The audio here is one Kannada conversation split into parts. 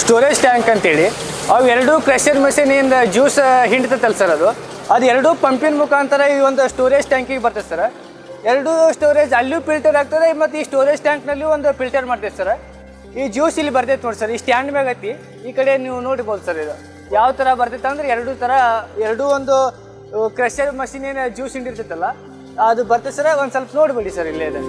ಸ್ಟೋರೇಜ್ ಟ್ಯಾಂಕ್ ಅಂತೇಳಿ, ಅವು ಎರಡೂ ಕ್ರೆಷರ್ ಮೆಷಿನಿಂದ ಜ್ಯೂಸ್ ಹಿಂಡ್ತೈತಲ್ಲ ಸರ್ ಅದು. ಅದು ಎರಡೂ ಪಂಪಿನ ಮುಖಾಂತರ ಈ ಒಂದು ಸ್ಟೋರೇಜ್ ಟ್ಯಾಂಕಿಗೆ ಬರ್ತದೆ ಸರ್ ಎರಡೂ ಸ್ಟೋರೇಜ್ ಅಲ್ಲೂ ಫಿಲ್ಟರ್ ಆಗ್ತದೆ, ಮತ್ತು ಈ ಸ್ಟೋರೇಜ್ ಟ್ಯಾಂಕ್ನಲ್ಲೂ ಒಂದು ಫಿಲ್ಟರ್ ಮಾಡ್ತೈತೆ ಸರ್ ಈ ಜ್ಯೂಸ್ ಇಲ್ಲಿ ಬರ್ತೈತೆ ನೋಡಿ ಸರ್ ಈ ಸ್ಟ್ಯಾಂಡ್ ಮ್ಯಾಗ ಐತಿ. ಈ ಕಡೆ ನೀವು ನೋಡ್ಬೋದು ಸರ್ ಇದು. ಯಾವ ಥರ ಬರ್ತೈತೆ ಅಂದ್ರೆ ಎರಡೂ ಥರ ಎರಡೂ ಒಂದು ಕ್ರೆಷರ್ ಏನು ಜ್ಯೂಸ್ ಹಿಂಡಿರ್ತೈತಲ್ಲ, ಅದು ಬರ್ತೈತೆ ಸರ್ ಒಂದು ಸ್ವಲ್ಪ ನೋಡ್ಬಿಡಿ ಸರ್ ಇಲ್ಲೇ ಇದೆ.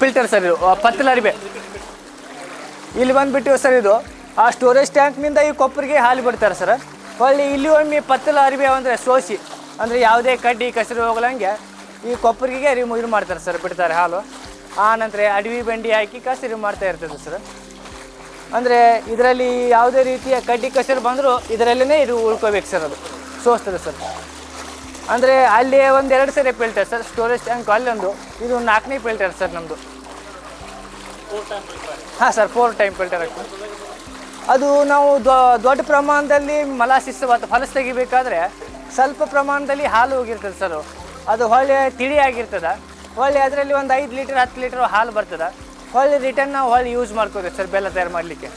ಫಿಲ್ಟರ್ ಸರ್ ಇದು. ಪತ್ತಲ ಅರಿಬೆ ಇಲ್ಲಿ ಬಂದುಬಿಟ್ಟು ಸರ್ ಇದು, ಆ ಸ್ಟೋರೇಜ್ ಟ್ಯಾಂಕ್ನಿಂದ ಈ ಕೊಪ್ಪರಿಗೆ ಹಾಲು ಬಿಡ್ತಾರೆ ಸರ್. ಹೊಳ್ಳಿ ಇಲ್ಲಿ ಒಮ್ಮೆ ಪತ್ತಲ ಅರಿಬೆ ಅಂದರೆ ಸೋಸಿ, ಅಂದರೆ ಯಾವುದೇ ಕಡ್ಡಿ ಕಸರು ಹೋಗಲಂಗೆ ಈ ಕೊಪ್ಪರಿಗೆ ರಿಮೂ ಇದು ಮಾಡ್ತಾರೆ ಸರ್, ಬಿಡ್ತಾರೆ ಹಾಲು. ಆ ನಂತರ ಅಡವಿ ಬಂಡಿ ಹಾಕಿ ಕಸರಿ ಮಾಡ್ತಾ ಇರ್ತದೆ ಸರ್. ಅಂದರೆ ಇದರಲ್ಲಿ ಯಾವುದೇ ರೀತಿಯ ಕಡ್ಡಿ ಕಸರು ಬಂದರೂ ಇದರಲ್ಲೇ ಇದು ಉಳ್ಕೋಬೇಕು ಸರ್ ಅದು. ಸೋಸ್ತದೆ ಸರ್. ಅಂದರೆ ಅಲ್ಲಿ ಒಂದು ಎರಡು ಸರಿ ಫಿಲ್ಟರ್ ಸರ್ ಸ್ಟೋರೇಜ್ ಟ್ಯಾಂಕ್ ಅಲ್ಲೊಂದು, ಇದು ನಾಲ್ಕನೇ ಫಿಲ್ಟರ್ ಸರ್ ನಮ್ಮದು ಹಾಂ ಸರ್ ಫೋರ್ ಟೈಮ್ ಫಿಲ್ಟರ್ ಆಗ್ತದೆ ಅದು ನಾವು ದೊಡ್ಡ ಪ್ರಮಾಣದಲ್ಲಿ ಮಲಾಸಿಸ್ ಅಥವಾ ಫಲಸ್ ತೆಗಿಬೇಕಾದ್ರೆ ಸ್ವಲ್ಪ ಪ್ರಮಾಣದಲ್ಲಿ ಹಾಲು ಹೋಗಿರ್ತದೆ ಸರ್. ಅದು ಹೊಳ್ಳೆ ತಿಳಿ ಆಗಿರ್ತದೆ. ಹೊಳ್ಳಿ ಅದರಲ್ಲಿ ಒಂದು ಐದು ಲೀಟರ್ ಹತ್ತು ಲೀಟರ್ ಹಾಲು ಬರ್ತದೆ. ಹೊಳ್ಳಿ ರಿಟರ್ನ್ ನಾವು ಹೊಳ್ಳಿ ಯೂಸ್ ಮಾಡ್ಕೋಬೇಕು ಸರ್, ಬೆಲ್ಲ ತಯಾರು ಮಾಡಲಿಕ್ಕೆ.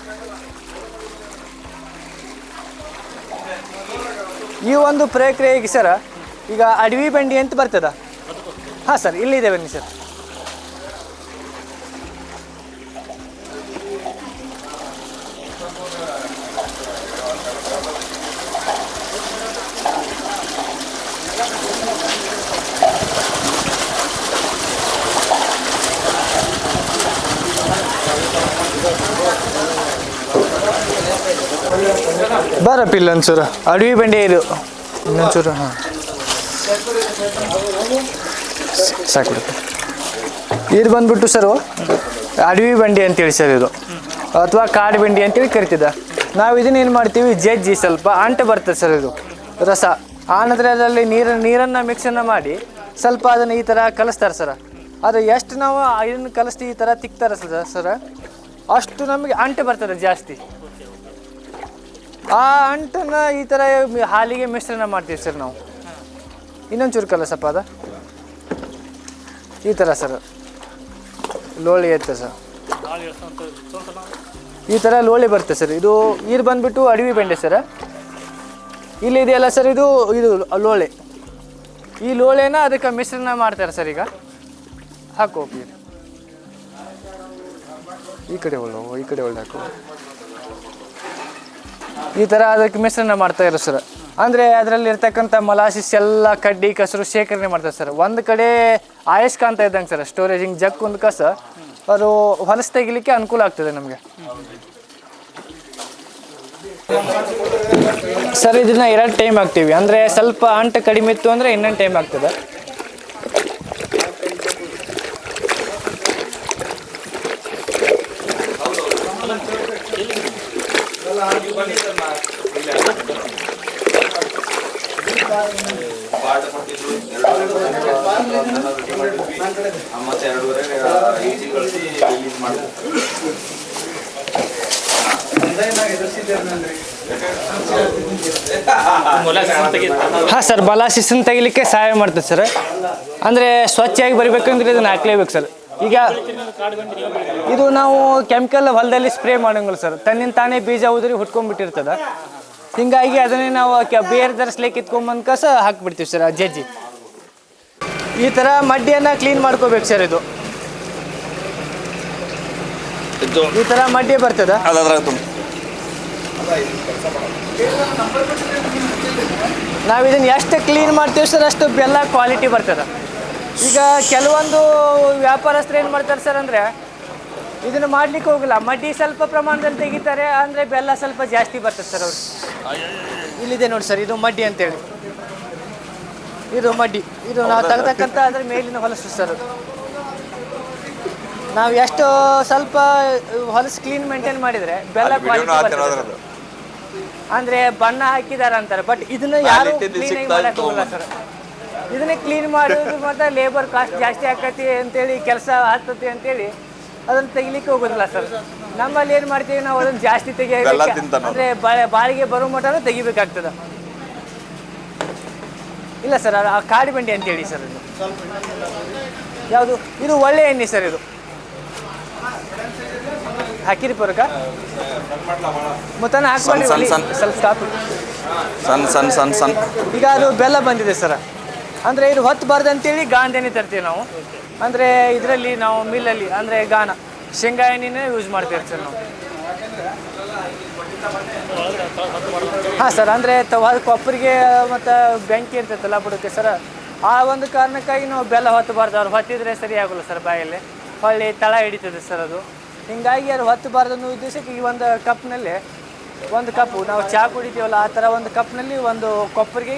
ಈ ಒಂದು ಪ್ರಕ್ರಿಯೆಗೆ ಸರ್ ಈಗ ಅಡವಿ ಬಂಡಿ ಅಂತ ಬರ್ತದ? ಹಾಂ ಸರ್, ಇಲ್ಲಿದೆ ಬನ್ನಿ ಸರ್. ಬರಪ್ಪ ಇಲ್ಲ ಒಂಚೂರು. ಅಡವಿ ಬಂಡಿ ಇದು. ಇನ್ನೊಂಚೂರು, ಹಾಂ. ಸಾಕು. ಇದು ಬಂದ್ಬಿಟ್ಟು ಸರ್ ಅಡವಿ ಬಂಡಿ ಅಂತೇಳಿ ಸರ್ ಇದು. ಅಥವಾ ಕಾಡು ಬಂಡಿ ಅಂತೇಳಿ ಕರಿತಿದ್ದ. ನಾವು ಇದನ್ನ ಏನು ಮಾಡ್ತೀವಿ? ಜಜ್ಜಿ ಸ್ವಲ್ಪ ಅಂಟು ಬರ್ತದೆ ಸರ್ ಇದು, ರಸ. ಆ ನಂತರ ಅದರಲ್ಲಿ ನೀರು, ನೀರನ್ನು ಮಿಕ್ಸನ್ನು ಮಾಡಿ ಸ್ವಲ್ಪ ಅದನ್ನು ಈ ಥರ ಕಲಿಸ್ತಾರೆ ಸರ್. ಅದು ಎಷ್ಟು ನಾವು ಇದನ್ನು ಕಲಿಸ್ತೀವಿ ಈ ಥರ ತಿಕ್ತಾರೆ ಸರ್ ಸರ್? ಅಷ್ಟು ನಮಗೆ ಅಂಟು ಬರ್ತದೆ ಜಾಸ್ತಿ. ಆ ಅಂಟನ್ನು ಈ ಥರ ಹಾಲಿಗೆ ಮಿಶ್ರಣ ಮಾಡ್ತೀವಿ ಸರ್ ನಾವು. ಇನ್ನೊಂದು ಚೂರು ಕಲಸಪ್ಪ ಅದ. ಈ ಥರ ಸರ್. ಲೋಳಿ ಐತೆ ಸರ್. ಈ ಥರ ಲೋಳಿ ಬರುತ್ತೆ ಸರ್. ಇದು ಇದು ಬಂದ್ಬಿಟ್ಟು ಅಡವಿ ಬೆಂಡೆ ಸರ್. ಇಲ್ಲಿ ಇದೆಯಲ್ಲ ಸರ್, ಇದು ಇದು ಲೋಳೆ. ಈ ಲೋಳೆನ ಅದಕ್ಕೆ ಮಿಶ್ರಣ ಮಾಡ್ತಾರೆ ಸರ್ ಈಗ. ಹಾಕು ಹೋಗಿ ಈ ಕಡೆ ಒಳ್ಳೆ, ಈ ಕಡೆ ಒಳ್ಳೆ ಹಾಕು. ಈ ಥರ ಅದಕ್ಕೆ ಮಿಶ್ರಣ ಮಾಡ್ತಾ ಇರೋ ಸರ್. ಅಂದರೆ ಅದರಲ್ಲಿ ಇರ್ತಕ್ಕಂಥ ಮಲಾಸಿಸ್ ಎಲ್ಲ ಕಡ್ಡಿ, ಕಸರು ಶೇಖರಣೆ ಮಾಡ್ತಾರೆ ಸರ್. ಒಂದು ಕಡೆ ಆಯಸ್ಕಾಂತ ಇದ್ದಂಗೆ ಸರ್ ಸ್ಟೋರೇಜ್ ಹಿಂಗೆ ಜಕ್ ಒಂದು ಕಸ, ಅದು ಹೊಲಸು ತೆಗಿಲಿಕ್ಕೆ ಅನುಕೂಲ ಆಗ್ತದೆ ನಮಗೆ. ಸರ್, ಇದನ್ನ ಎರಡು ಟೈಮ್ ಹಾಕ್ತೀವಿ. ಅಂದರೆ ಸ್ವಲ್ಪ ಅಂಟು ಕಡಿಮೆ ಇತ್ತು ಅಂದರೆ ಇನ್ನೊಂದು ಟೈಮ್ ಆಗ್ತದೆ ಮತ್ತೆ ಎರಡೂವರೆ ಈಜಿ ಕಳಿಸಿ ರಿಲೀಸ್ ಮಾಡ್ತಾರೆ ಹಾಂ ಸರ್ ಬಲಾಸಿಸನ್ ತೆಗಿಲಿಕ್ಕೆ ಸಹಾಯ ಮಾಡ್ತದೆ ಸರ್. ಅಂದರೆ ಸ್ವಚ್ಛವಾಗಿ ಬರಬೇಕಂದ್ರೆ ಇದನ್ನು ಹಾಕ್ಲೇಬೇಕು ಸರ್. ಈಗ ಇದು ನಾವು ಕೆಮಿಕಲ್ ಹೊಲದಲ್ಲಿ ಸ್ಪ್ರೇ ಮಾಡಂಗಿಲ್ಲ ಸರ್. ತನ್ನಿಂದ ತಾನೇ ಬೀಜ ಉದುರಿ ಹುಟ್ಕೊಂಡ್ಬಿಟ್ಟಿರ್ತದ. ಹಿಂಗಾಗಿ ಅದನ್ನೇ ನಾವು ಕೆ- ಬೇರೆ ತರಿಸ್ಲಿಕ್ಕೆ ಇತ್ಕೊಂಬಂದು ಕಸ ಹಾಕ್ಬಿಡ್ತೀವಿ ಸರ್ ಆ ಜಜ್ಜಿ. ಈ ಥರ ಮಡ್ಡಿಯನ್ನು ಕ್ಲೀನ್ ಮಾಡ್ಕೋಬೇಕು ಸರ್ ಇದು. ಇದು ಈ ಥರ ಮಡ್ಡಿ ಬರ್ತದ? ತುಂಬ. ನಾವು ಇದನ್ನ ಎಷ್ಟು ಕ್ಲೀನ್ ಮಾಡ್ತೀವಿ ಸರ್ ಅಷ್ಟು ಬೆಲ್ಲ ಕ್ವಾಲಿಟಿ ಬರ್ತದೆ. ಈಗ ಕೆಲವೊಂದು ವ್ಯಾಪಾರಸ್ಥರು ಏನು ಮಾಡ್ತಾರೆ ಸರ್ ಅಂದರೆ ಇದನ್ನು ಮಾಡ್ಲಿಕ್ಕೆ ಹೋಗಿಲ್ಲ. ಮಡ್ಡಿ ಸ್ವಲ್ಪ ಪ್ರಮಾಣದಲ್ಲಿ ತೆಗಿತಾರೆ ಅಂದರೆ ಬೆಲ್ಲ ಸ್ವಲ್ಪ ಜಾಸ್ತಿ ಬರ್ತದೆ ಸರ್ ಅವ್ರು ಇಲ್ಲಿದೆ ನೋಡಿ ಸರ್ ಇದು ಮಡ್ಡಿ ಅಂತೇಳಿ ಇದು ಮಡ್ಡಿ. ಇದು ನಾವು ತೆಗೆದಕ್ಕಂತ ಅದ್ರ ಮೇಲಿನ ಹೊಲಸು ಸರ್ ಅದು. ನಾವು ಎಷ್ಟು ಸ್ವಲ್ಪ ಹೊಲಸು ಕ್ಲೀನ್ ಮೇಂಟೈನ್ ಮಾಡಿದ್ರೆ ಬೆಲ್ಲ ಕ್ವಾಲಿಟಿ ಅಂದ್ರೆ ಬಣ್ಣ ಹಾಕಿದಾರ ಅಂತಾರೆ ಬಟ್ ಇದನ್ನ ಯಾರು ಕ್ಲೀನ್ ಮಾಡಕ್ ಹೋಗಲ್ಲ ಸರ್. ಇದನ್ನ ಕ್ಲೀನ್ ಮಾಡೋದು ಮತ್ತೆ ಲೇಬರ್ ಕಾಸ್ಟ್ ಜಾಸ್ತಿ ಆಕತಿ ಅಂತೇಳಿ ಕೆಲಸ ಆಗ್ತತಿ ಅಂತೇಳಿ ಅದನ್ನ ತೆಗಿಲಿಕ್ಕೆ ಹೋಗೋದಿಲ್ಲ ಸರ್. ನಮ್ಮಲ್ಲಿ ಏನು ಮಾಡ್ತೀವಿ ನಾವು ಅದನ್ನ ಜಾಸ್ತಿ ತೆಗಿಯೋದಕ್ಕೆ. ಅಂದರೆ ಬಾಳಿಗೆ ಬರೋ ಮಟನೂ ತೆಗಿಬೇಕಾಗ್ತದ. ಇಲ್ಲ ಸರ್ ಆ ಕಾಡಿ ಬಂಡಿ ಅಂತೇಳಿ ಸರ್ ಇದು ಯಾವುದು? ಇದು ಒಳ್ಳೆ ಎಣ್ಣೆ ಸರ್ ಇದು. ಹಾಕಿರಿ ಪೂರಕ. ಮುತ್ತನ. ಸ್ವಲ್ಪ ಸ್ಟಾಪ್ ಸಣ್ಣ ಸಣ್ಣ ಸಣ್ಣ ಸಣ್ಣ ಈಗ ಅದು ಬೆಲ್ಲ ಬಂದಿದೆ ಸರ್. ಅಂದ್ರೆ ಇದು ಹೊತ್ತು ಅಂತೇಳಿ ಗಾಂಧ ಎಣ್ಣೆ ತರ್ತೀವಿ ನಾವು. ಅಂದರೆ ಇದರಲ್ಲಿ ನಾವು ಮಿಲ್ಲಲ್ಲಿ, ಅಂದರೆ ಗಾನ ಶೇಂಗಾ ಎಣ್ಣೆನೇ ಯೂಸ್ ಮಾಡ್ತೀವಿ ಸರ್ ನಾವು. ಹಾಂ ಸರ್, ಅಂದರೆ ತವಾದ ಕೊಪ್ಪರಿಗೆ ಮತ್ತು ಬೆಂಕಿ ಇರ್ತೈತಲ್ಲ ಬಿಡುತ್ತೆ ಸರ್, ಆ ಒಂದು ಕಾರಣಕ್ಕಾಗಿ ನಾವು ಬೆಲ್ಲ ಹೊತ್ತಬಾರ್ದು ಅವ್ರು ಹೊತ್ತಿದ್ರೆ ಸರಿ ಸರ್ ಬಾಯಲ್ಲಿ. ಹೊಳ್ಳಿ ತಳ ಹಿಡಿತದೆ ಸರ್ ಅದು. ಹಿಂಗಾಗಿ ಅವ್ರು ಹೊತ್ತಬಾರ್ದು ಅನ್ನೋ ಉದ್ದೇಶಕ್ಕೆ ಈ ಒಂದು ಕಪ್ನಲ್ಲಿ ಒಂದು ಕಪ್ ನಾವು ಚಹಾ ಕುಡಿತೀವಲ್ಲ ಆ ತರ ಒಂದು ಕಪ್ನಲ್ಲಿ ಒಂದು ಕೊಪ್ಪರಿಗೆ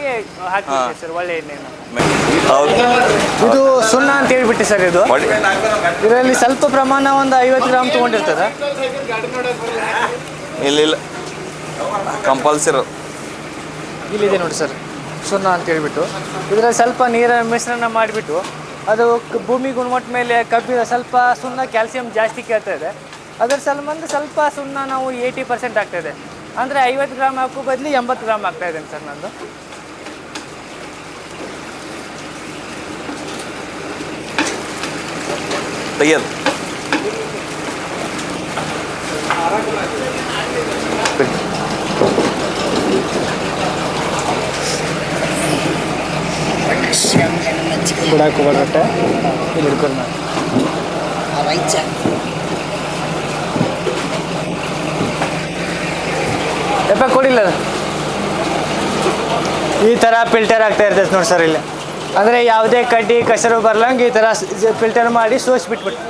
ಹಾಕಿರ್ತೀವಿ ಸರ್ ಒಳ್ಳೆ ಎಣ್ಣೆನ ಇದು ಸುಣ್ಣ ಅಂತ ಹೇಳ್ಬಿಟ್ಟು ಸರ್ ಇದು. ಇದರಲ್ಲಿ ಸ್ವಲ್ಪ ಪ್ರಮಾಣ ಒಂದು ಐವತ್ತು ಗ್ರಾಮ್ ತಗೊಂಡಿರ್ತದ. ಇಲ್ಲ ಇಲ್ಲ. ಕಂಪಲ್ಸರಿ. ಇಲ್ಲಿದೆ ನೋಡಿ ಸರ್ ಸುಣ್ಣ ಅಂತ ಹೇಳ್ಬಿಟ್ಟು. ಇದರಲ್ಲಿ ಸ್ವಲ್ಪ ನೀರ ಮಿಶ್ರಣ ಮಾಡಿಬಿಟ್ಟು ಅದು ಭೂಮಿ ಗುಣಮಟ್ಟ ಮೇಲೆ ಕಬ್ಬಿನ ಸ್ವಲ್ಪ ಸುಣ್ಣ ಕ್ಯಾಲ್ಸಿಯಂ ಜಾಸ್ತಿ ಕೇಳ್ತಾ ಇದೆ. ಅದರ ಸಂಬಂಧ ಸ್ವಲ್ಪ ಸುಣ್ಣ ನಾವು ಏಯ್ಟಿ ಪರ್ಸೆಂಟ್ ಆಗ್ತಾ ಇದೆ. ಅಂದರೆ ಐವತ್ತು ಗ್ರಾಮ್ ಹಾಕೋ ಬದಲು ಎಂಬತ್ತು ಗ್ರಾಮ್ ಆಗ್ತಾ ಇದೆ ಸರ್ ನಂದು. ತೆಗಿಯೋದು. ಹೋಗ್ಬಿಟ್ಟೆ ಇಲ್ಲಿ ಹಿಡ್ಕೊಂಡು ಯಪ್ಪ ಕೊಡಿಲ್ಲ. ಈ ಥರ ಫಿಲ್ಟರ್ ಆಗ್ತಾ ಇರ್ತೈತೆ ನೋಡಿ ಸರ್ ಇಲ್ಲಿ. ಅಂದರೆ ಯಾವುದೇ ಕಡ್ಡಿ, ಕಸರು ಬರ್ಲಂಗೆ ಈ ಥರ ಫಿಲ್ಟರ್ ಮಾಡಿ ಸೋಸ್ ಬಿಟ್ಬಿಟ್ಟು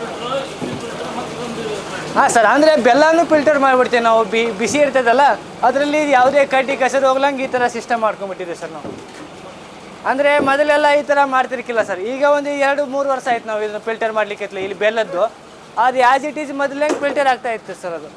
ಹಾಂ ಸರ್ ಅಂದರೆ ಬೆಲ್ಲನೂ ಫಿಲ್ಟರ್ ಮಾಡಿಬಿಡ್ತೀವಿ ನಾವು. ಬಿ ಬಿಸಿ ಇರ್ತದಲ್ಲ, ಅದರಲ್ಲಿ ಯಾವುದೇ ಕಡ್ಡಿ, ಕಸರು ಹೋಗ್ಲಂಗೆ ಈ ಥರ ಸಿಸ್ಟಮ್ ಮಾಡ್ಕೊಂಡ್ಬಿಟ್ಟಿದ್ದೀವಿ ಸರ್ ನಾವು. ಅಂದರೆ ಮೊದಲೆಲ್ಲ ಈ ಥರ ಮಾಡ್ತಿರ್ಕಿಲ್ಲ ಸರ್ ಈಗ ಒಂದು ಎರಡು, ಮೂರು ವರ್ಷ ಆಯ್ತು ನಾವು ಇದನ್ನು ಫಿಲ್ಟರ್ ಮಾಡ್ಲಿಕ್ಕೆ ಇಲ್ಲಿ ಬೆಲ್ಲದ್ದು. ಅದು ಆ್ಯಸ್ ಇಟ್ ಈಸ್ ಮೊದಲೇ ಫಿಲ್ಟರ್ ಆಗ್ತಾ ಇತ್ತು ಸರ್ ಅದು.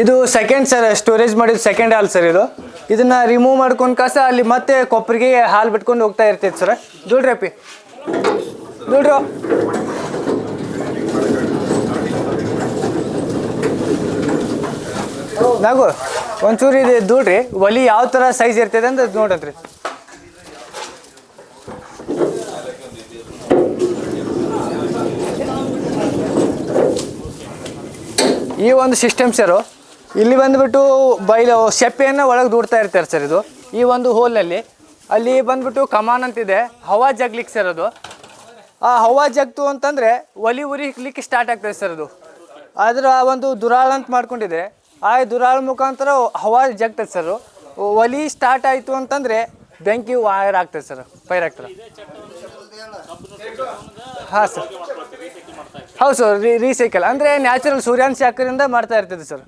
ಇದು ಸೆಕೆಂಡ್ ಸರ್ ಸ್ಟೋರೇಜ್ ಮಾಡಿದ ಸೆಕೆಂಡ್ ಹಾಲ್ ಸರ್ ಇದು. ಇದನ್ನ ರಿಮೂವ್ ಮಾಡ್ಕೊಂಡು ಕಸ ಅಲ್ಲಿ ಮತ್ತೆ ಕೊಪ್ಪರಿಗೆ ಹಾಲು ಬಿಟ್ಕೊಂಡು ಹೋಗ್ತಾ ಇರ್ತೈತೆ ಸರ್ ದುಡ್ರಿ ನಾಗು, ಒಂಚೂರು ಇದು ದುಡ್ರಿ ಒಲಿ ಯಾವ ಥರ ಸೈಜ್ ಇರ್ತದೆ ಅಂತ ನೋಡಂತ್ರಿ. ಈ ಒಂದು ಸಿಸ್ಟಮ್ ಸರು ಇಲ್ಲಿ ಬಂದ್ಬಿಟ್ಟು ಬೈಲು ಸೆಪ್ಪೆಯನ್ನು ಒಳಗೆ ದೂಡ್ತಾ ಇರ್ತಾರೆ ಸರ್ ಇದು. ಈ ಒಂದು ಹೋಲಲ್ಲಿ ಅಲ್ಲಿ ಬಂದ್ಬಿಟ್ಟು ಕಮಾನ್ ಅಂತಿದೆ. ಹವಾ ಜಗ್ಲಿಕ್ಕೆ ಸರ್ ಅದು. ಆ ಹವಾ ಜಗ್ತು ಅಂತಂದರೆ ಒಲಿ ಉರಿಲಿಕ್ಕೆ ಸ್ಟಾರ್ಟ್ ಆಗ್ತದೆ ಸರ್ ಅದು. ಅದರ ಒಂದು ದುರಾಳ ಅಂತ ಮಾಡ್ಕೊಂಡಿದೆ. ಆ ದುರಾಳ ಮುಖಾಂತರ ಹವಾ ಜಗ್ತದೆ ಸರ್. ಒಲಿ ಸ್ಟಾರ್ಟ್ ಆಯಿತು ಅಂತಂದರೆ ಬೆಂಕಿ ವಾಯರ್ ಆಗ್ತದೆ ಸರ್ ಫೈರ್ ಆಗ್ತದೆ. ಹಾಂ ಸರ್. ಹೌದು ಸರ್ ರೀಸೈಕಲ್ ಅಂದರೆ ನ್ಯಾಚುರಲ್ ಸೂರ್ಯಾನ್ ಶಾಖದಿಂದ ಮಾಡ್ತಾ ಇರ್ತದೆ ಸರ್.